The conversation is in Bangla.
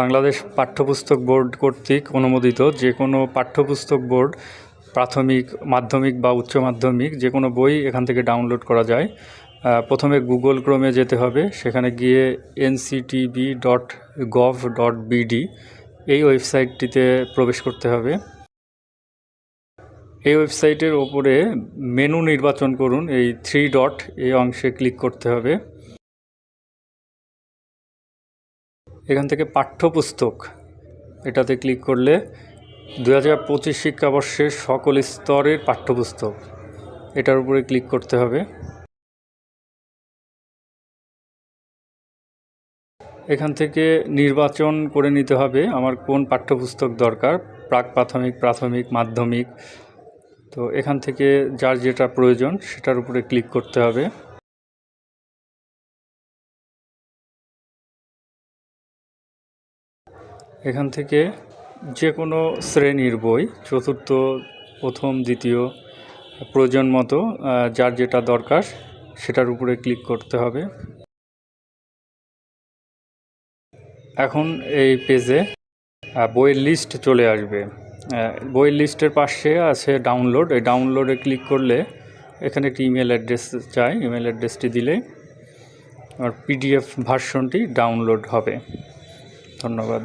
বাংলাদেশ পাঠ্যপুস্তক বোর্ড কর্তৃক অনুমোদিত যে কোনো পাঠ্যপুস্তক বোর্ড, প্রাথমিক, মাধ্যমিক বা উচ্চ মাধ্যমিক যে কোনো বই এখান থেকে ডাউনলোড করা যায়। প্রথমে গুগল ক্রোমে যেতে হবে, সেখানে গিয়ে NCTB dot gov dot BD এই ওয়েবসাইটটিতে প্রবেশ করতে হবে। এই ওয়েবসাইটের ওপরে মেনু নির্বাচন করুন, এই থ্রি ডট এই অংশে ক্লিক করতে হবে। এখান থেকে পাঠ্যপুস্তক, এটাতে ক্লিক করলে দু হাজার পঁচিশ শিক্ষাবর্ষের সকল স্তরের পাঠ্যপুস্তক, এটার উপরে ক্লিক করতে হবে। এখান থেকে নির্বাচন করে নিতে হবে, আমার কোন পাঠ্যপুস্তক দরকার, প্রাক প্রাথমিক প্রাথমিক, মাধ্যমিক, তো এখান থেকে যার যেটা প্রয়োজন সেটার উপরে ক্লিক করতে হবে। এখান থেকে যে কোনো শ্রেণির বই, চতুর্থ, প্রথম, দ্বিতীয় প্রয়োজন মতো যার যেটা দরকার সেটার উপরে ক্লিক করতে হবে। এখন এই পেজে বইয়ের লিস্ট চলে আসবে। বইয়ের লিস্টের পাশে আছে ডাউনলোড এই ডাউনলোডে ক্লিক করলে এখানে একটি ইমেল অ্যাড্রেস চাই। ইমেল অ্যাড্রেসটি দিলে আর পিডিএফ ভার্সনটি ডাউনলোড হবে। ধন্যবাদ।